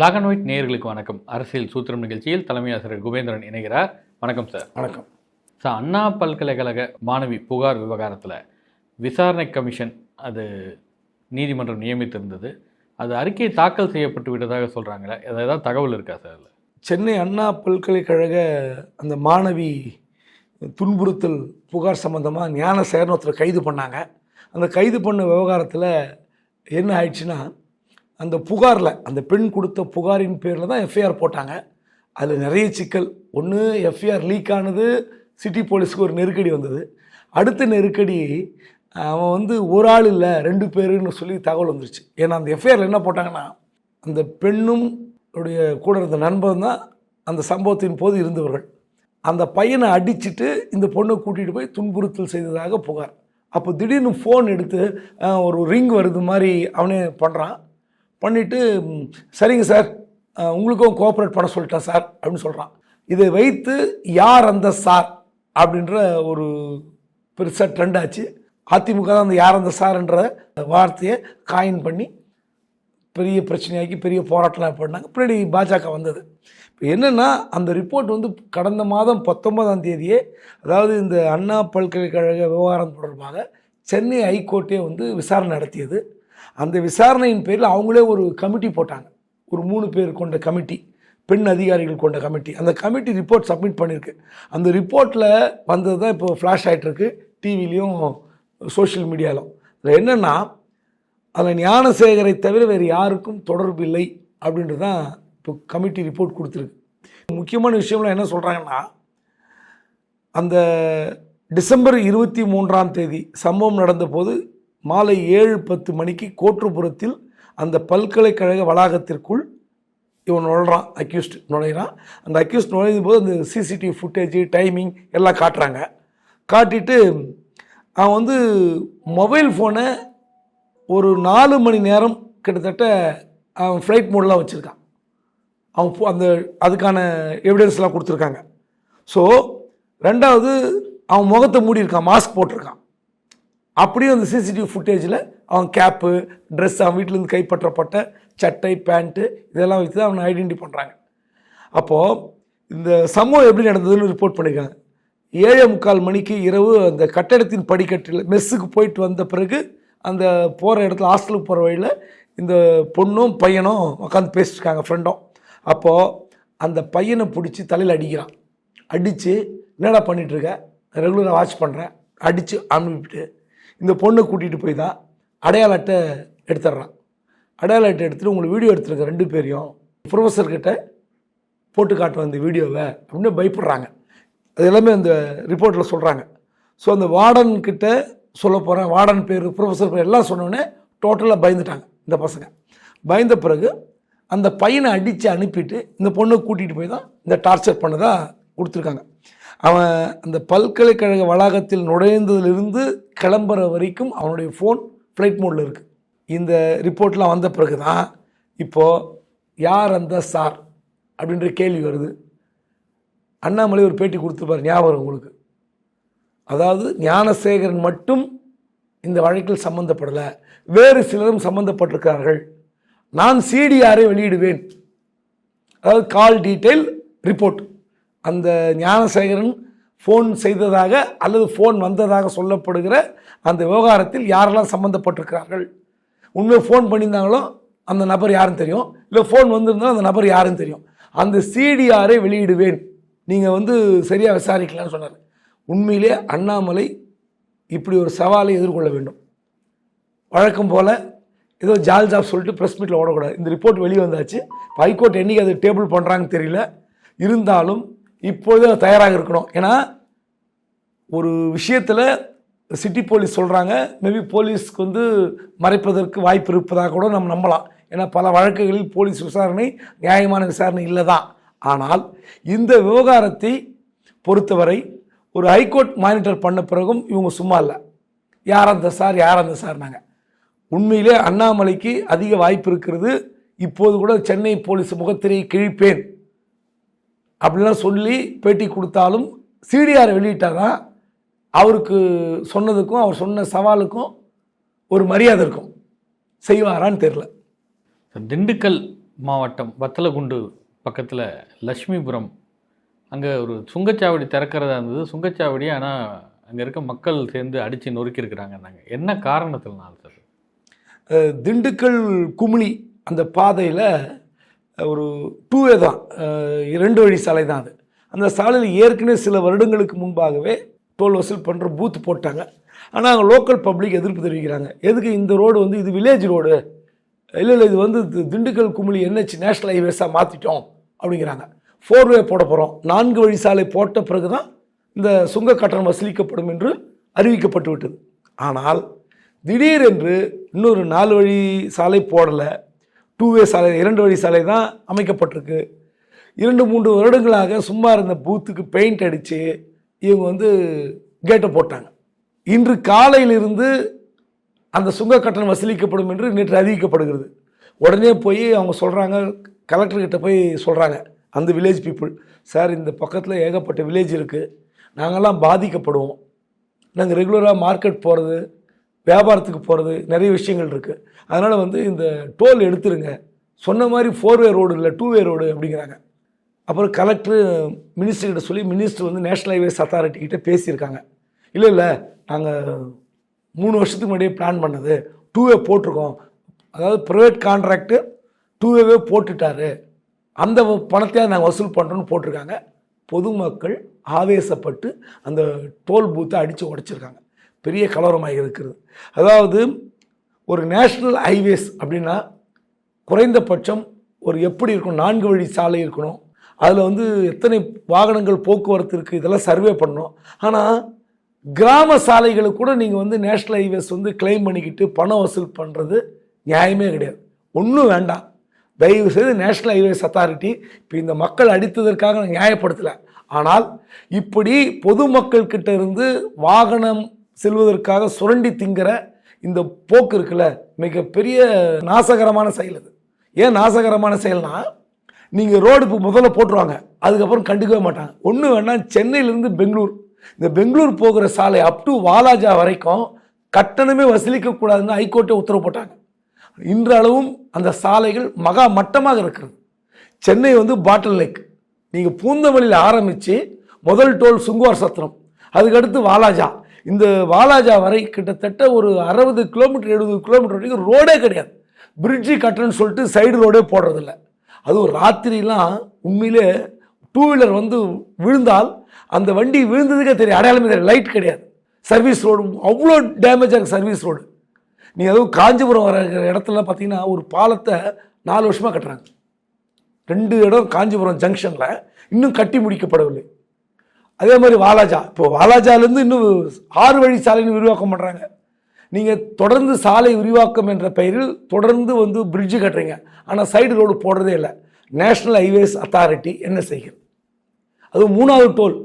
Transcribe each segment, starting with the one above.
Black and white நேயர்களுக்கு வணக்கம். அரசியல் சூத்திரம் நிகழ்ச்சியில் தலைமை ஆசிரியர் குபேந்திரன் இணைகிறார். வணக்கம் சார் வணக்கம். சார் அண்ணா பல்கலைக்கழக மாணவி புகார் விவகாரத்தில் விசாரணை கமிஷன் அது நீதிமன்றம் நியமித்திருந்தது. அது அறிக்கை தாக்கல் செய்யப்பட்டு விட்டதாக சொல்கிறாங்களே அது ஏதாவது தகவல் இருக்கா சார் அதில்? சென்னை அண்ணா பல்கலைக்கழக அந்த மாணவி துன்புறுத்தல் புகார் சம்மந்தமாக ஞான ஒருத்தர் கைது பண்ணாங்க. அந்த கைது பண்ண விவகாரத்தில் என்ன ஆயிடுச்சுன்னா அந்த புகாரில் அந்த பெண் கொடுத்த புகாரின் பேரில் தான் எஃப்ஐஆர் போட்டாங்க. அதில் நிறைய சிக்கல். ஒன்று எஃப்ஐஆர் லீக் ஆனது சிட்டி போலீஸ்க்கு ஒரு நெருக்கடி வந்தது. அடுத்த நெருக்கடி அவன் வந்து ஒரு ஆள் இல்லை ரெண்டு பேருன்னு சொல்லி தகவல் வந்துருச்சு. ஏன்னா அந்த எஃப்ஐஆரில் என்ன போட்டாங்கன்னா அந்த பெண்ணும் உடைய கூட இருந்த நண்பன் தான் அந்த சம்பவத்தின் போது இருந்தவர்கள். அந்த பையனை அடிச்சிட்டு இந்த பொண்ணை கூட்டிகிட்டு போய் துன்புறுத்தல் செய்ததாக புகார். அப்போ திடீர்னு ஃபோன் எடுத்து ஒரு ரிங் வருது மாதிரி அவனே பண்ணுறான் பண்ணிவிட்டு சரிங்க சார். உங்களுக்கும் கோஆப்ரேட் பண்ண சொல்லிட்டேன் சார் அப்படின்னு சொல்கிறான் இதை வைத்து யார் அந்த சார் அப்படின்ற ஒரு பெருசாக ட்ரெண்ட் ஆச்சு. அதிமுக தான் அந்த யார் அந்த சார்ன்ற வார்த்தையை காயின் பண்ணி பெரிய பிரச்சனையாக்கி பெரிய போராட்டம்லாம் பண்ணாங்க பின்னாடி பாஜக வந்தது. இப்போ என்னென்னா அந்த ரிப்போர்ட் வந்து கடந்த மாதம் பத்தொன்பதாம் தேதியே அதாவது இந்த அண்ணா பல்கலைக்கழக விவகாரம் தொடர்பாக சென்னை ஹைகோர்ட்டே வந்து விசாரணை நடத்தியது. அந்த விசாரணையின் பேரில் அவங்களே ஒரு கமிட்டி போட்டாங்க. ஒரு மூணு பேர் கொண்ட கமிட்டி பெண் அதிகாரிகள் கொண்ட கமிட்டி. அந்த கமிட்டி ரிப்போர்ட் சப்மிட் பண்ணியிருக்கு அந்த ரிப்போர்ட்டில் வந்தது தான் இப்போ ஃப்ளாஷ் ஆகிட்டுருக்கு டிவிலையும் சோஷியல் மீடியாவிலும் அதில் என்னென்னா அதில் ஞானசேகரை தவிர வேறு யாருக்கும் தொடர்பு இல்லை அப்படின்றது தான் இப்போ கமிட்டி ரிப்போர்ட் கொடுத்துருக்கு. முக்கியமான விஷயம்லாம் என்ன சொல்கிறாங்கன்னா அந்த டிசம்பர் இருபத்தி மூன்றாம் தேதி சம்பவம் நடந்தபோது மாலை ஏழு பத்து மணிக்கு கோற்றுப்புறத்தில் அந்த பல்கலைக்கழக வளாகத்திற்குள் இவன் நுழைறான் அக்யூஸ்ட் நுழையிறான் அந்த அக்யூஸ்ட் நுழையும் போது அந்த சிசிடிவி ஃபுட்டேஜ் டைமிங் எல்லாம் காட்டுறாங்க. காட்டிட்டு அவன் வந்து மொபைல் ஃபோனை ஒரு நாலு மணி நேரம் கிட்டத்தட்ட அவன் ஃப்ளைட் மோட்லாம் வச்சுருக்கான். அவன் அந்த அதுக்கான எவிடன்ஸ்லாம் கொடுத்துருக்காங்க. ஸோ ரெண்டாவது அவன் முகத்தை மூடியிருக்கான் மாஸ்க் போட்டிருக்கான். அப்படியே அந்த சிசிடிவி ஃபுட்டேஜில் அவன் கேப்பு ட்ரெஸ் அவன் வீட்டிலேருந்து கைப்பற்றப்பட்ட சட்டை பேண்ட்டு இதெல்லாம் வச்சு தான் அவனை ஐடென்டி பண்ணுறாங்க அப்போது இந்த சம்பவம் எப்படி நடந்ததுன்னு ரிப்போர்ட் பண்ணியிருக்காங்க ஏழே முக்கால் மணிக்கு இரவு அந்த கட்டடத்தின் படிக்கட்டில் மெஸ்ஸுக்கு போயிட்டு வந்த பிறகு அந்த போகிற இடத்துல ஹாஸ்டலுக்கு போகிற வழியில் இந்த பொண்ணும் பையனும் உட்காந்து பேசிட்டுருக்காங்க ஃப்ரெண்டும் அப்போது அந்த பையனை பிடிச்சி தலையில் அடிக்கிறான். அடித்து என்னடா பண்ணிகிட்ருக்க ரெகுலராக வாட்ச் பண்ணுறேன் அடித்து அனுப்பிட்டு இந்த பொண்ணை கூட்டிகிட்டு போய் தான் அடையாள அட்டை எடுத்துடுறான். அடையாள அட்டை எடுத்துகிட்டு உங்களுக்கு வீடியோ எடுத்துருக்க ரெண்டு பேரையும் ப்ரொஃபஸர்கிட்ட போட்டு காட்டுவோம் இந்த வீடியோவை அப்படின்னு பயப்படுறாங்க. அது எல்லாமே அந்த ரிப்போர்ட்டில் சொல்கிறாங்க ஸோ அந்த வார்டன்கிட்ட சொல்ல போகிறேன் வார்டன் பேர் ப்ரொஃபஸர் பேர் எல்லாம் சொன்னோடனே டோட்டலாக பயந்துட்டாங்க இந்த பசங்க. பயந்த பிறகு அந்த பையனை அடித்து அனுப்பிட்டு இந்த பொண்ணை கூட்டிகிட்டு போய் தான் இந்த டார்ச்சர் பண்ணதாக கொடுத்துருக்காங்க. அவன் அந்த பல்கலைக்கழக வளாகத்தில் நுழைந்ததிலிருந்து கிளம்புற வரைக்கும் அவனுடைய ஃபோன் ஃப்ளைட் மோடில் இருக்குது இந்த ரிப்போர்ட்லாம் வந்த பிறகு தான் இப்போது யார் அந்த சார் அப்படின்ற கேள்வி வருது. அண்ணாமலை ஒரு பேட்டி கொடுத்துருப்பார் ஞாபகம் உங்களுக்கு. அதாவது ஞானசேகரன் மட்டும் இந்த வழக்கில் சம்பந்தப்படலை வேறு சிலரும் சம்மந்தப்பட்டிருக்கிறார்கள் நான் சிடிஆரை வெளியிடுவேன். அதாவது கால் டீட்டெயில் ரிப்போர்ட் அந்த ஞானசேகரன் ஃபோன் செய்ததாக அல்லது ஃபோன் வந்ததாக சொல்லப்படுகிற அந்த விவகாரத்தில் யாரெல்லாம் சம்மந்தப்பட்டிருக்கிறார்கள் உண்மையை ஃபோன் பண்ணியிருந்தாங்களோ அந்த நபர் யாருன்னு தெரியும். இல்லை ஃபோன் வந்திருந்தாலும் அந்த நபர் யாருன்னு தெரியும். அந்த சிடிஆரை வெளியிடுவேன். நீங்கள் வந்து சரியாக விசாரிக்கலாம்னு சொன்னார். உண்மையிலே அண்ணாமலை இப்படி ஒரு சவாலை எதிர்கொள்ள வேண்டும். வழக்கம் போல் ஏதோ ஜால் ஜாப் சொல்லிட்டு ப்ரெஸ் மீட்டில் ஓடக்கூடாது. இந்த ரிப்போர்ட் வெளியே வந்தாச்சு. இப்போ ஹைகோர்ட் என்றைக்கு அது டேபிள் பண்ணுறாங்கன்னு தெரியல. இருந்தாலும் இப்பொழுது தயாராக இருக்கணும். ஏன்னா ஒரு விஷயத்தில் சிட்டி போலீஸ் சொல்கிறாங்க மேபி போலீஸ்க்கு வந்து மறைப்பதற்கு வாய்ப்பு இருப்பதாக கூட நம்ம நம்பலாம். ஏன்னா பல வழக்குகளில் போலீஸ் விசாரணை நியாயமான விசாரணை இல்லை தான் ஆனால் இந்த விவகாரத்தை பொறுத்தவரை ஒரு ஹைகோர்ட் மானிட்டர் பண்ண பிறகும் இவங்க சும்மா இல்லை. யார் அந்த சார் யார் அந்த சார்னாங்க. உண்மையிலே அண்ணாமலைக்கு அதிக வாய்ப்பு இருக்கிறது. இப்போது கூட சென்னை போலீஸ் முகத்திரையை கிழிப்பேன். அப்படிலாம் சொல்லி பேட்டி கொடுத்தாலும் சிடிஆர் வெளியிட்டாதான் அவருக்கு சொன்னதுக்கும் அவர் சொன்ன சவாலுக்கும் ஒரு மரியாதை இருக்கும். செய்வாரான்னு தெரில திண்டுக்கல் மாவட்டம் வத்தலகுண்டு பக்கத்தில் லட்சுமிபுரம். அங்கே ஒரு சுங்கச்சாவடி திறக்கிறதா இருந்தது. சுங்கச்சாவடி ஆனால் அங்கே இருக்க மக்கள் சேர்ந்து அடித்து நொறுக்கியிருக்கிறாங்கன்னாங்க என்ன காரணத்தினால சார்? திண்டுக்கல் குமிளி அந்த பாதையில் ஒரு டூவே தான். ரெண்டு இரண்டு வழி சாலை தான் அது. அந்த சாலையில் ஏற்கனவே சில வருடங்களுக்கு முன்பாகவே டோல் வசூல் பண்ணுற பூத் போட்டாங்க. ஆனால் அங்கே லோக்கல் பப்ளிக் எதிர்ப்பு தெரிவிக்கிறாங்க. எதுக்கு இந்த ரோடு வந்து இது வில்லேஜ் ரோடு இல்லை இல்லை இது வந்து தி- திண்டுக்கல் குமிழி என்னச்சு நேஷனல் ஹைவேஸாக மாற்றிட்டோம் அப்படிங்கிறாங்க. ஃபோர்வே போட போகிறோம் நான்கு வழி சாலை போட்ட பிறகு தான் இந்த சுங்க கட்டணம் வசூலிக்கப்படும் என்று அறிவிக்கப்பட்டு விட்டது. ஆனால் திடீரென்று இன்னொரு நாலு வழி சாலை போடலை. டூ வே சாலை இரண்டு வழி சாலை தான் அமைக்கப்பட்டிருக்கு. இரண்டு மூன்று வருடங்களாக சும்மா இருந்த பூத்துக்கு பெயிண்ட் அடித்து இவங்க வந்து கேட்டை போட்டாங்க. இன்று காலையிலிருந்து அந்த சுங்க கட்டணம் வசூலிக்கப்படும் என்று நேற்று அறிவிக்கப்படுகிறது. உடனே போய் அவங்க சொல்கிறாங்க கலெக்டர்கிட்ட போய் சொல்கிறாங்க அந்த வில்லேஜ் பீப்புள் சார் இந்த பக்கத்தில் ஏகப்பட்ட வில்லேஜ் இருக்குது நாங்கள்லாம் பாதிக்கப்படுவோம். நாங்கள் ரெகுலராக மார்க்கெட் போகிறது வியாபாரத்துக்கு போகிறது நிறைய விஷயங்கள் இருக்குது அதனால் வந்து இந்த டோல் எடுத்துருங்க. சொன்ன மாதிரி ஃபோர் வே ரோடு இல்லை டூ வே ரோடு அப்படிங்கிறாங்க. அப்புறம் கலெக்டர் மினிஸ்டர்கிட்ட சொல்லி மினிஸ்டர் வந்து நேஷனல் ஹைவேஸ் அத்தாரிட்டி பேசியிருக்காங்க. இல்லை இல்லை நாங்கள் மூணு வருஷத்துக்கு முன்னாடியே பிளான் பண்ணது. டூ வே போட்டிருக்கோம். அதாவது ப்ரைவேட் கான்ட்ராக்டு டூ வேவே போட்டுட்டாரு. அந்த பணத்தையாக நாங்கள் வசூல் பண்ணுறோன்னு போட்டிருக்காங்க. பொதுமக்கள் ஆவேசப்பட்டு அந்த டோல் பூத்தை அடித்து உடைச்சிருக்காங்க. பெரிய கலவரமாக இருக்கிறது. அதாவது ஒரு நேஷ்னல் ஹைவேஸ் அப்படின்னா குறைந்தபட்சம் ஒரு எப்படி இருக்கும் நான்கு வழி சாலை இருக்கணும். அதில் வந்து எத்தனை வாகனங்கள் போக்குவரத்து இருக்குது இதெல்லாம் சர்வே பண்ணணும். ஆனால் கிராம சாலைகளை கூட நீங்கள் வந்து நேஷ்னல் ஹைவேஸ் வந்து கிளைம் பண்ணிக்கிட்டு பணம் வசூல் பண்ணுறது நியாயமே கிடையாது. ஒன்றும் வேண்டாம். தயவு செய்து நேஷ்னல் ஹைவேஸ் அத்தாரிட்டி இப்போ இந்த மக்கள் அடித்ததற்காக நான் நியாயப்படுத்தலை. ஆனால் இப்படி பொதுமக்கள் கிட்ட இருந்து வாகனம் செல்வதற்காக சுரண்டி திங்கிற இந்த போக்கு இருக்குல்ல மிகப்பெரிய நாசகரமான செயல் அது. ஏன் நாசகரமான செயல்னா நீங்கள் ரோடு இப்போ முதல்ல போட்டுருவாங்க அதுக்கப்புறம் கண்டுக்கவே மாட்டாங்க. ஒன்று வேணால் சென்னையிலேருந்து பெங்களூர். இந்த பெங்களூர் போகிற சாலை அப் டு வாலாஜா வரைக்கும் கட்டணமே வசூலிக்கக்கூடாதுன்னு ஹைகோர்ட்டே உத்தரவு போட்டாங்க. இன்றளவும் அந்த சாலைகள் மகா மட்டமாக இருக்கிறது. சென்னை வந்து பாட்டில் லேக் நீங்கள் பூந்தமல்லியில் ஆரம்பித்து முதல் டோல் சுங்குவார் சத்திரம். அதுக்கடுத்து வாலாஜா. இந்த வாலாஜா வரை கிட்டத்தட்ட ஒரு அறுபது கிலோமீட்டர் எழுபது கிலோமீட்டர் வரைக்கும் ரோடே கிடையாது. பிரிட்ஜி கட்டணும்னு சொல்லிட்டு சைடு ரோடே போடுறதில்ல. அதுவும் ராத்திரிலாம் உண்மையிலே டூ வீலர் வந்து விழுந்தால் அந்த வண்டி விழுந்ததுக்கே தெரியும். அடையாளமே தெரியும் லைட் கிடையாது. சர்வீஸ் ரோடு அவ்வளோ டேமேஜாக இருக்குது சர்வீஸ் ரோடு நீ அதுவும் காஞ்சிபுரம் வர இடத்துல பார்த்தீங்கன்னா ஒரு பாலத்தை நாலு வருஷமாக கட்டுறாங்க. ரெண்டு இடம் காஞ்சிபுரம் ஜங்ஷனில் இன்னும் கட்டி முடிக்கப்படவில்லை. அதே மாதிரி வாலாஜா. இப்போ வாலாஜாலேருந்து இன்னும் ஆறு வழி சாலைன்னு விரிவாக்கம் பண்ணுறாங்க நீங்கள் தொடர்ந்து சாலை விரிவாக்கம் என்ற பெயரில் தொடர்ந்து வந்து பிரிட்ஜு கட்டுறீங்க. ஆனால் சைடு ரோடு போடுறதே இல்லை. நேஷ்னல் ஹைவேஸ் அத்தாரிட்டி என்ன செய்கிறது அது மூணாவது டோல்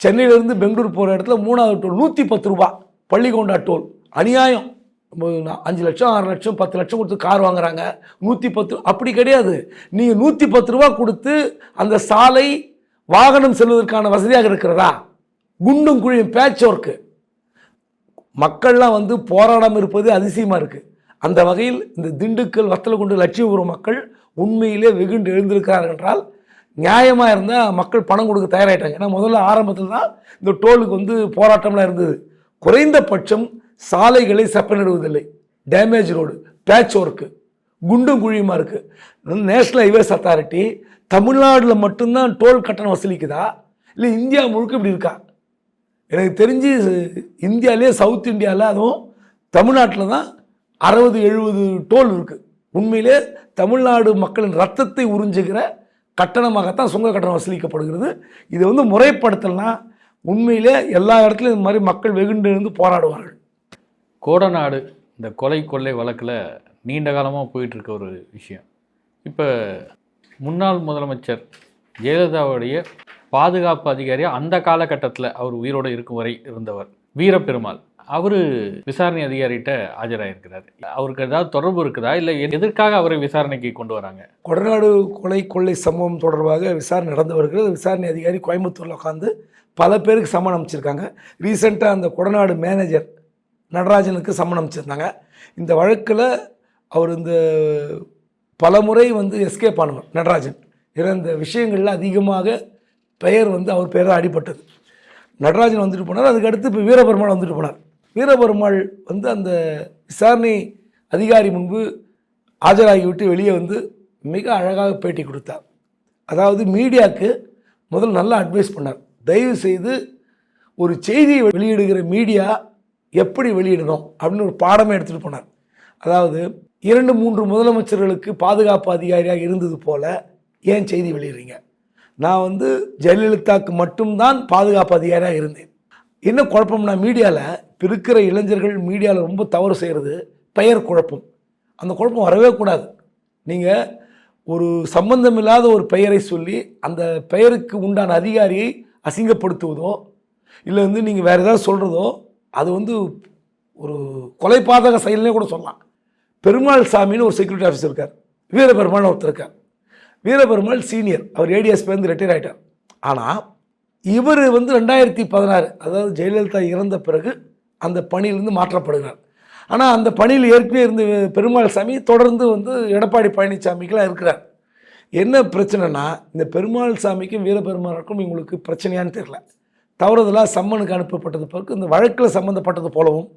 சென்னையிலேருந்து பெங்களூர் போகிற இடத்துல மூணாவது டோல் நூற்றி பத்து ரூபா. பள்ளிகொண்டா டோல் அநியாயம். அஞ்சு லட்சம் ஆறு லட்சம் பத்து லட்சம் கொடுத்து கார் வாங்குறாங்க. நூற்றி பத்து அப்படி கிடையாது. நீங்கள் நூற்றி பத்து ரூபா கொடுத்து அந்த சாலை வாகனம் செல்வதற்கான வசதியாக இருக்கிறதா? குண்டும் குழியும் பேட்ச் ஒர்க்கு மக்கள்லாம் வந்து போராடாமல் இருப்பது அதிசயமாக இருக்குது அந்த வகையில் இந்த திண்டுக்கல் வத்தலகுண்டு லட்சுமிபுரம் மக்கள் உண்மையிலே வெகுண்டு எழுந்திருக்கிறார்கள் என்றால் நியாயமாக இருந்தால் மக்கள் பணம் கொடுக்க தயாராகிட்டாங்க ஏன்னா முதல்ல ஆரம்பத்தில் தான் இந்த டோலுக்கு வந்து போராட்டம்லாம் இருந்தது. குறைந்தபட்சம் சாலைகளை செப்பனிடுவதில்லை. டேமேஜ் ரோடு பேட்ச் ஒர்க்கு குண்டும் குழியுமா இருக்குது நேஷ்னல் ஹைவேஸ் அத்தாரிட்டி தமிழ்நாட்டில் மட்டும்தான் டோல் கட்டணம் வசூலிக்குதா? இல்லை இந்தியா முழுக்க இப்படி இருக்கா? எனக்கு தெரிஞ்சு இந்தியாவிலே சவுத் இந்தியாவில் அதுவும் தமிழ்நாட்டில் தான் அறுபது எழுபது டோல் இருக்குது உண்மையிலே தமிழ்நாடு மக்களின் ரத்தத்தை உறிஞ்சுகிற கட்டணமாகத்தான் சுங்க கட்டணம் வசூலிக்கப்படுகிறது. இதை வந்து முறைப்படுத்தலாம் உண்மையிலே எல்லா இடத்துலையும் இந்த மாதிரி மக்கள் வெகுண்டு இருந்து போராடுவார்கள். கோடநாடு இந்த கொலை கொள்ளை வழக்கில் நீண்ட காலமாக போயிட்டுருக்க ஒரு விஷயம். இப்போ முன்னாள் முதலமைச்சர் ஜெயலலிதாவுடைய பாதுகாப்பு அதிகாரியாக அந்த காலகட்டத்தில் அவர் உயிரோடு இருக்கும் வரை இருந்தவர் வீரப்பெருமாள். அவர் விசாரணை அதிகாரிகிட்ட ஆஜராயிருக்கிறார். அவருக்கு ஏதாவது தொடர்பு இருக்குதா? இல்லை எதற்காக அவரை விசாரணைக்கு கொண்டு வராங்க? கொடநாடு கொலை கொள்ளை சம்பவம் தொடர்பாக விசாரணை நடந்து வருகிறது. விசாரணை அதிகாரி கோயம்புத்தூரில் உட்காந்து பல பேருக்கு சம்மன் அமைச்சிருக்காங்க. ரீசெண்டாக அந்த கொடநாடு மேனேஜர் நடராஜனுக்கு சம்மன் அமைச்சிருந்தாங்க. இந்த வழக்கில் அவர் இந்த பலமுறை வந்து எஸ்கேப் ஆனவர் நடராஜன். ஏன்னா இந்த விஷயங்களில் அதிகமாக பெயர் வந்து அவர் பெயர் தான் அடிபட்டது. நடராஜன் வந்துட்டு போனார் அதுக்கு அடுத்து இப்போ வீரபெருமாள் வந்துட்டு போனார். வீரபெருமாள் வந்து அந்த விசாரணை அதிகாரி முன்பு ஆஜராகிவிட்டு வெளியே வந்து மிக அழகாக பேட்டி கொடுத்தார். அதாவது மீடியாவுக்கு முதல் நல்லா அட்வைஸ் பண்ணார். தயவு செய்து ஒரு செய்தியை வெளியிடுகிற மீடியா எப்படி வெளியிடணும் அப்படின்னு ஒரு பாடமே எடுத்துகிட்டு போனார். அதாவது இரண்டு மூன்று முதலமைச்சர்களுக்கு பாதுகாப்பு அதிகாரியாக இருந்தது போல ஏன் செய்தி வெளியிடுறீங்க? நான் வந்து ஜெயலலிதாவுக்கு மட்டும்தான் பாதுகாப்பு அதிகாரியாக இருந்தேன். என்ன குழப்பம்னா மீடியாவில் இப்போ இருக்கிற இளைஞர்கள் மீடியாவில் ரொம்ப தவறு செய்கிறது பெயர் குழப்பம். அந்த குழப்பம் வரவே கூடாது. நீங்கள் ஒரு சம்பந்தமில்லாத ஒரு பெயரை சொல்லி அந்த பெயருக்கு உண்டான அதிகாரியை அசிங்கப்படுத்துவதோ இல்லை வந்து நீங்கள் வேறு ஏதாவது சொல்கிறதோ அது வந்து ஒரு கொலைபாதக செயல்னே கூட சொல்லலாம். பெருமாள் சாமின்னு ஒரு செக்யூரிட்டி ஆஃபீஸர் இருக்கார். வீரபெருமாள் ஒருத்தர் இருக்கார். வீரபெருமாள் சீனியர் அவர் ஏடிஎஸ்பிலேருந்து ரிட்டையர் ஆகிட்டார் ஆனால் இவர் வந்து ரெண்டாயிரத்தி பதினாறு அதாவது ஜெயலலிதா இறந்த பிறகு அந்த பணியிலிருந்து மாற்றப்படுகிறார். ஆனால் அந்த பணியில் ஏற்கனவே இருந்த பெருமாள் சாமி தொடர்ந்து வந்து எடப்பாடி பழனிசாமிக்கெலாம் இருக்கிறார். என்ன பிரச்சனைனா இந்த பெருமாள் சாமிக்கும் வீரபெருமாளுக்கும் இவங்களுக்கு பிரச்சனையான்னு தெரில தவறுதலாக சம்மனுக்கு அனுப்பப்பட்டது பிறகு இந்த வழக்கில் சம்மந்தப்பட்டது போலவும்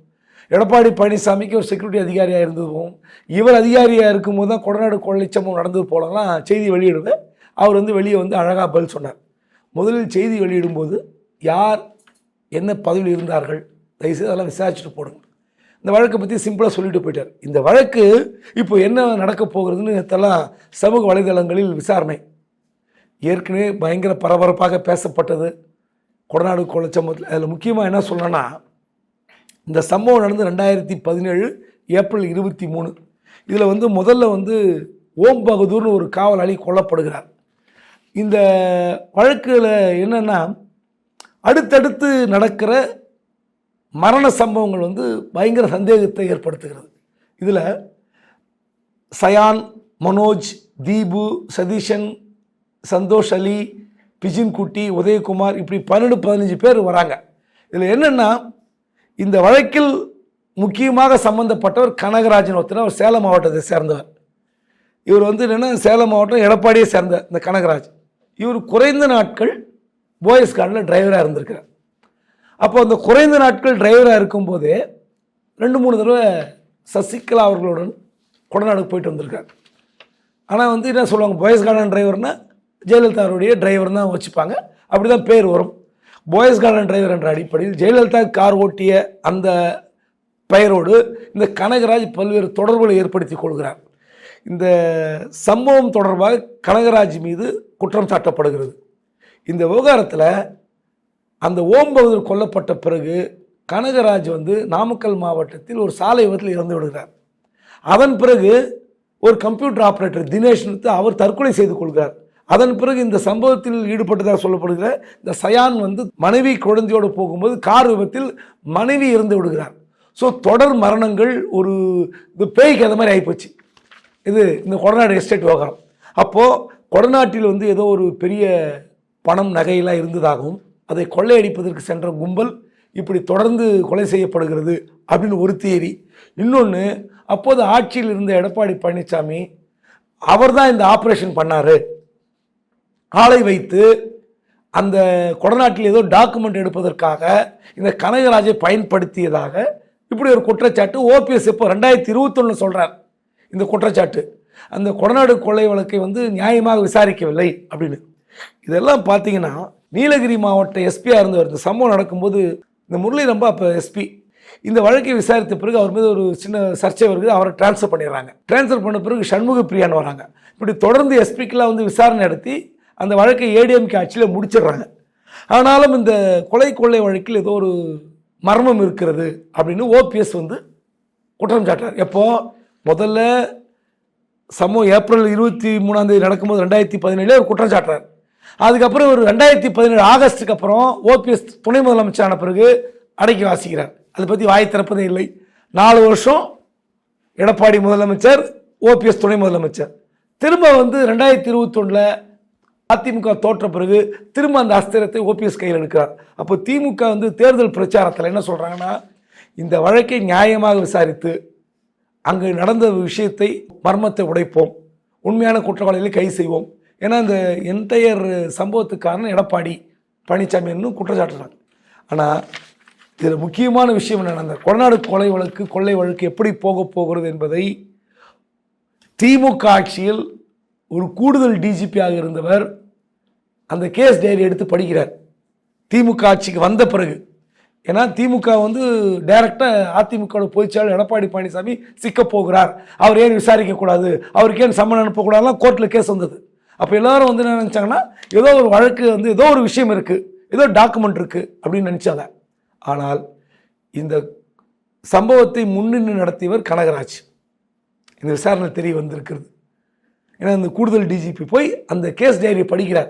எடப்பாடி பழனிசாமிக்கு ஒரு செக்யூரிட்டி அதிகாரியாக இருந்ததும் இவர் அதிகாரியாக இருக்கும்போது தான் கொடநாடு கொள்ளைச்சமும் நடந்தது போலலாம் செய்தி வெளியிடுவேன் அவர் வந்து வெளியே வந்து அழகாக பதில் சொன்னார். முதலில் செய்தி வெளியிடும்போது யார் என்ன பதவியில் இருந்தார்கள்? தயவுசெய்து அதெல்லாம் விசாரிச்சுட்டு போடுங்க. இந்த வழக்கை பற்றி சிம்பிளாக சொல்லிட்டு போயிட்டார். இந்த வழக்கு இப்போ என்ன நடக்க போகிறதுன்னு நேத்தெல்லாம் சமூக வலைதளங்களில் விசாரணை. ஏற்கனவே பயங்கர பரபரப்பாக பேசப்பட்டது. கொடநாடு கொலை சம்பவத்தில் அதில் முக்கியமாக என்ன சொல்லணும்னா இந்த சம்பவம் நடந்து ரெண்டாயிரத்தி பதினேழு ஏப்ரல் இருபத்தி மூணு. இதில் வந்து முதல்ல வந்து ஓம் பகதூர்னு ஒரு காவலாளி கொல்லப்படுகிறார். இந்த வழக்கில் என்னென்னா அடுத்தடுத்து நடக்கிற மரண சம்பவங்கள் வந்து பயங்கர சந்தேகத்தை ஏற்படுத்துகிறது. இதில் சயான் மனோஜ் தீபு சதீஷன் சந்தோஷ் அலி பிஜின் குட்டி உதயகுமார் இப்படி பன்னெண்டு பதினஞ்சு பேர் வராங்க. இதில் என்னென்னா இந்த வழக்கில் முக்கியமாக சம்பந்தப்பட்டவர் கனகராஜன் ஒருத்தர் அவர் சேலம் மாவட்டத்தை சேர்ந்தவர். இவர் வந்து என்னென்னா சேலம் மாவட்டம் எடப்பாடியை சேர்ந்த இந்த கனகராஜ் இவர் குறைந்த நாட்கள் போயஸ் கார்டில் டிரைவராக இருந்திருக்கிறார். அப்போ அந்த குறைந்த நாட்கள் டிரைவராக இருக்கும்போதே ரெண்டு மூணு தடவை சசிகலா அவர்களுடன் கொடநாடுக்கு போயிட்டு வந்திருக்கார். ஆனால் வந்து என்ன சொல்லுவாங்க போயஸ் கார்டன் டிரைவர்னால் ஜெயலலிதாவுடைய டிரைவர் தான் வச்சுப்பாங்க. அப்படி தான் பேர் வரும். போயஸ் கார்டன் டிரைவர் என்ற அடிப்படையில் ஜெயலலிதா கார் ஓட்டிய அந்த பெயரோடு இந்த கனகராஜ் பல்வேறு தொடர்புகளை ஏற்படுத்தி கொள்கிறார். இந்த சம்பவம் தொடர்பாக கனகராஜ் மீது குற்றம் சாட்டப்படுகிறது. இந்த விவகாரத்தில் அந்த ஓம் பகதூர் கொல்லப்பட்ட பிறகு கனகராஜ் வந்து நாமக்கல் மாவட்டத்தில் ஒரு சாலை விபத்தில் இறந்து விடுகிறார். அதன் பிறகு ஒரு கம்ப்யூட்டர் ஆப்ரேட்டர் தினேஷ் அவர் தற்கொலை செய்து கொள்கிறார். அதன் பிறகு இந்த சம்பவத்தில் ஈடுபட்டதாக சொல்லப்படுகிற இந்த சயான் வந்து மனைவி குழந்தையோடு போகும்போது கார் விபத்தில் மனைவி இறந்து விடுகிறார். ஸோ தொடர் மரணங்கள் ஒரு இது பேய்க்கு அந்த மாதிரி ஆகிப்போச்சு இது இந்த கொடநாடு எஸ்டேட் விவகாரம். அப்போது கொடநாட்டில் வந்து ஏதோ ஒரு பெரிய பணம் நகையெல்லாம் இருந்ததாகவும் அதை கொள்ளையடிப்பதற்கு சென்ற கும்பல் இப்படி தொடர்ந்து கொலை செய்யப்படுகிறது அப்படின்னு ஒரு தியரி இன்னொன்று அப்போது ஆட்சியில் இருந்த எடப்பாடி பழனிசாமி அவர் தான் இந்த ஆப்ரேஷன் பண்ணார். ஆளை வைத்து அந்த கொடநாட்டில் ஏதோ டாக்குமெண்ட் எடுப்பதற்காக இந்த கனகராஜை பயன்படுத்தியதாக இப்படி ஒரு குற்றச்சாட்டு ஓபிஎஸ் இப்போ ரெண்டாயிரத்தி இருபத்தொன்னு சொல்கிறார் இந்த குற்றச்சாட்டு. அந்த கொடநாடு கொள்ளை வழக்கை வந்து நியாயமாக விசாரிக்கவில்லை அப்படின்னு. இதெல்லாம் பார்த்தீங்கன்னா நீலகிரி மாவட்ட எஸ்பியாக இருந்தவர். இந்த சம்பவம் நடக்கும்போது இந்த முரளி ரொம்ப அப்போ எஸ்பி. இந்த வழக்கை விசாரித்த பிறகு அவர் மீது ஒரு சின்ன சர்ச்சை வருது. அவரை டிரான்ஸ்ஃபர் பண்ணிடுறாங்க. டிரான்ஸ்ஃபர் பண்ண பிறகு சண்முக பிரியான்னு வராங்க. இப்படி தொடர்ந்து எஸ்பிக்கெலாம் வந்து விசாரணை நடத்தி அந்த வழக்கை ஏடிஎம்கே ஆட்சியில் முடிச்சிடுறாங்க. ஆனாலும் இந்த கொலை கொள்ளை வழக்கில் ஏதோ ஒரு மர்மம் இருக்கிறது அப்படின்னு ஓபிஎஸ் வந்து குற்றம் சாட்டுறார். எப்போ? முதல்ல சம்பவம் ஏப்ரல் இருபத்தி மூணாந்தேதி நடக்கும்போது ரெண்டாயிரத்தி பதினேழு ஒரு குற்றம் சாட்டுறார். அதுக்கப்புறம் ஒரு ரெண்டாயிரத்தி பதினேழு ஆகஸ்ட்டுக்கு அப்புறம் ஓபிஎஸ் துணை முதலமைச்சரான பிறகு அடக்கி வாசிக்கிறார். அதை பற்றி வாய் திறப்பதே இல்லை. நாலு வருஷம் எடப்பாடி முதலமைச்சர் ஓபிஎஸ் துணை முதலமைச்சர். திரும்ப வந்து ரெண்டாயிரத்தி இருபத்தொன்னில் அதிமுக தோற்ற பிறகு திரும்ப அந்த அஸ்திரத்தை ஓபிஎஸ் கையில் எடுக்கிறார். அப்போ திமுக வந்து தேர்தல் பிரச்சாரத்தில் என்ன சொல்கிறாங்கன்னா இந்த வழக்கை நியாயமாக விசாரித்து அங்கு நடந்த விஷயத்தை மர்மத்தை உடைப்போம். உண்மையான குற்றவாளிகளை கைது செய்வோம். ஏன்னா இந்த என்டையர் சம்பவத்துக்கு எடப்பாடி பழனிசாமி இன்னும் குற்றச்சாட்டுறாங்க ஆனால் இதில் முக்கியமான விஷயம் என்னென்னா அந்த கொடநாடு கொலை வழக்கு கொள்ளை வழக்கு எப்படி போக போகிறது என்பதை திமுக ஆட்சியில் ஒரு கூடுதல் டிஜிபியாக இருந்தவர் அந்த கேஸ் டைரி எடுத்து படிக்கிறார். திமுக ஆட்சிக்கு வந்த பிறகு. ஏன்னா திமுக வந்து டைரக்டாக அதிமுக பொதுச்செயலாளர் எடப்பாடி பழனிசாமி சிக்கப் போகிறார். அவர் ஏன் விசாரிக்கக்கூடாது? அவருக்கு ஏன் சம்மன் அனுப்பக்கூடாதுலாம் கோர்ட்டில் கேஸ் வந்தது. அப்போ எல்லோரும் வந்து என்ன நினச்சாங்கன்னா ஏதோ ஒரு வழக்கு வந்து ஏதோ ஒரு விஷயம் இருக்குது ஏதோ டாக்குமெண்ட் இருக்குது அப்படின்னு நினச்சாங்க. ஆனால் இந்த சம்பவத்தை முன்னின்று நடத்தியவர் கனகராஜ். இந்த விசாரணை தெரிய வந்திருக்கிறது. ஏன்னா இந்த கூடுதல் டிஜிபி போய் அந்த கேஸ் டைரி படிக்கிறார்.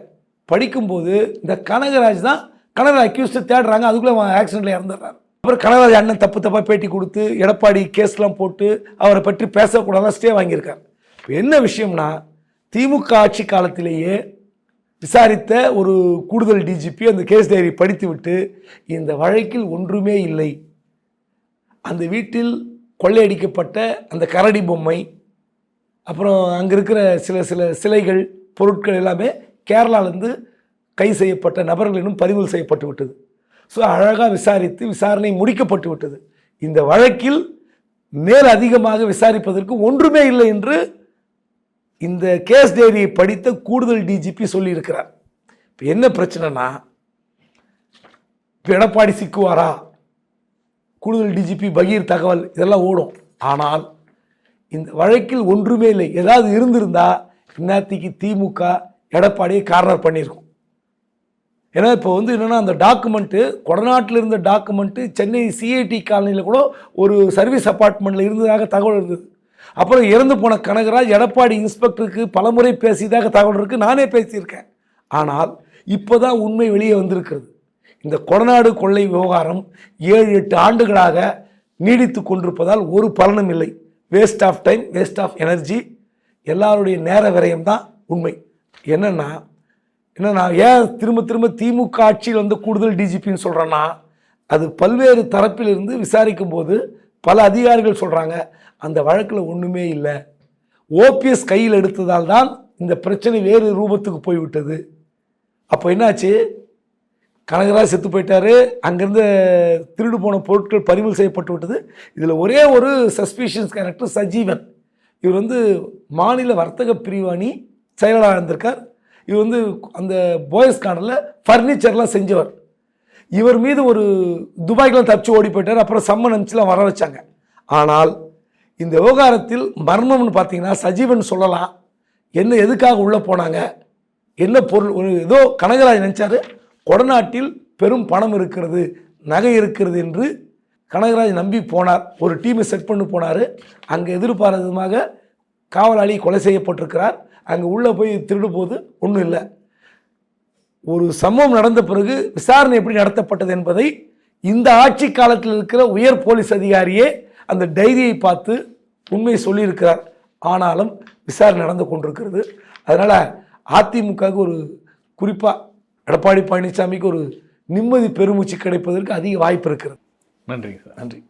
படிக்கும்போது இந்த கனகராஜ் தான் கனகராஜ் அக்யூஸ்டு தேடுறாங்க அதுக்குள்ளே அவன் ஆக்சிடென்ட்டில் இறந்துடுறாரு. அப்புறம் கனகராஜ் அண்ணன் தப்பு தப்பாக பேட்டி கொடுத்து எடப்பாடி கேஸ்லாம் போட்டு அவரை பற்றி பேசக்கூடாதான் ஸ்டே வாங்கியிருக்கார். இப்போ என்ன விஷயம்னா திமுக ஆட்சி காலத்திலேயே விசாரித்த ஒரு கூடுதல் டிஜிபி அந்த கேஸ் டைரி படித்துவிட்டு இந்த வழக்கில் ஒன்றுமே இல்லை. அந்த வீட்டில் கொள்ளையடிக்கப்பட்ட அந்த கரடி பொம்மை அப்புறம் அங்கே இருக்கிற சில சில சிலைகள் பொருட்கள் எல்லாமே கேரளாவிலேருந்து கை செய்யப்பட்ட நபர்கள் இன்னும் பறிமுதல் செய்யப்பட்டு விட்டது. ஸோ அழகாக விசாரித்து விசாரணை முடிக்கப்பட்டு விட்டது. இந்த வழக்கில் மேல் அதிகமாக விசாரிப்பதற்கு ஒன்றுமே இல்லை என்று இந்த கேஸ் டைரியை படித்த கூடுதல் டிஜிபி சொல்லியிருக்கிறார். இப்போ என்ன பிரச்சனைனா இப்போ எடப்பாடி சிக்குவாரா? கூடுதல் டிஜிபி பகீர் தகவல் இதெல்லாம் ஓடும். ஆனால் இந்த வழக்கில் ஒன்றுமே இல்லை. ஏதாவது இருந்திருந்தா இந்நேரத்துக்கு திமுக எடப்பாடியை கார்னர் பண்ணியிருக்கும். ஏன்னா இப்போ வந்து என்னென்னா அந்த டாக்குமெண்ட்டு கொடநாட்டில் இருந்த டாக்குமெண்ட்டு சென்னை சிஐடி காலனியில் கூட ஒரு சர்வீஸ் அப்பார்ட்மெண்ட்டில் இருந்ததாக தகவல் இருந்தது. அப்புறம் இறந்து போன கனகராஜ் எடப்பாடி இன்ஸ்பெக்டருக்கு பலமுறை பேசியதாக தகவல் இருக்குது நானே பேசியிருக்கேன். ஆனால் இப்போ தான் உண்மை வெளியே வந்திருக்கிறது. இந்த கொடநாடு கொள்ளை விவகாரம் ஏழு எட்டு ஆண்டுகளாக நீடித்து கொண்டிருப்பதால் ஒரு பலனும் இல்லை. Waste of time waste of energy எல்லாருடைய நேர விரயம் தான் உண்மை. என்னென்னா என்னென்னா ஏன் திரும்ப திரும்ப திமுக ஆட்சியில் வந்து கூடுதல் டிஜிபின்னு சொல்கிறேன்னா அது பல்வேறு தரப்பிலிருந்து விசாரிக்கும் போது பல அதிகாரிகள் சொல்கிறாங்க அந்த வழக்கில் ஒன்றுமே இல்லை. ஓபிஎஸ் கையில் எடுத்ததால் தான் இந்த பிரச்சனை வேறு ரூபத்துக்கு போய்விட்டது. அப்போ என்னாச்சு? கனகராஜ் செத்து போயிட்டாரு. அங்கேருந்து திருடு போன பொருட்கள் பறிமுதல் செய்யப்பட்டு விட்டது. இதில் ஒரே ஒரு சஸ்பீஷியஸ் கேரக்டர் சஜீவன். இவர் வந்து மாநில வர்த்தக பிரிவாணி செயலாளராக இருந்திருக்கார். இவர் வந்து அந்த போயஸ் கார்னரில் ஃபர்னிச்சர்லாம் செஞ்சவர். இவர் மீது ஒரு துபாய்க்கெலாம் தப்பிச்சு ஓடி போயிட்டார். அப்புறம் சம்மன் அனுப்பிச்சுலாம் வர வச்சாங்க. ஆனால் இந்த விவகாரத்தில் மர்மம்னு பார்த்தீங்கன்னா சஜீவன் சொல்லலாம். என்ன எதுக்காக உள்ளே போனாங்க? என்ன பொருள்? ஒரு ஏதோ கனகராஜ் நினச்சாரு. கொடநாட்டில் பெரும் பணம் இருக்கிறது நகை இருக்கிறது என்று கனகராஜ் நம்பி போனார். ஒரு டீமை செட் பண்ணி போனார். அங்கே எதிர்பாராதமாக காவலாளி கொலை செய்யப்பட்டிருக்கிறார். அங்கே உள்ளே போய் திருடு போது ஒன்றும் இல்லை. ஒரு சம்பவம் நடந்த பிறகு விசாரணை எப்படி நடத்தப்பட்டது என்பதை இந்த ஆட்சி காலத்தில் இருக்கிற உயர் போலீஸ் அதிகாரியே அந்த டைரியை பார்த்து உண்மை சொல்லியிருக்கிறார். ஆனாலும் விசாரணை நடந்து கொண்டிருக்கிறது. அதனால் அதிமுகவுக்கு ஒரு குறிப்பாக எடப்பாடி பழனிசாமிக்கு ஒரு நிம்மதி பெருமூச்சு கிடைப்பதற்கு அதிக வாய்ப்பு இருக்கிறது. நன்றிங்க சார். நன்றி.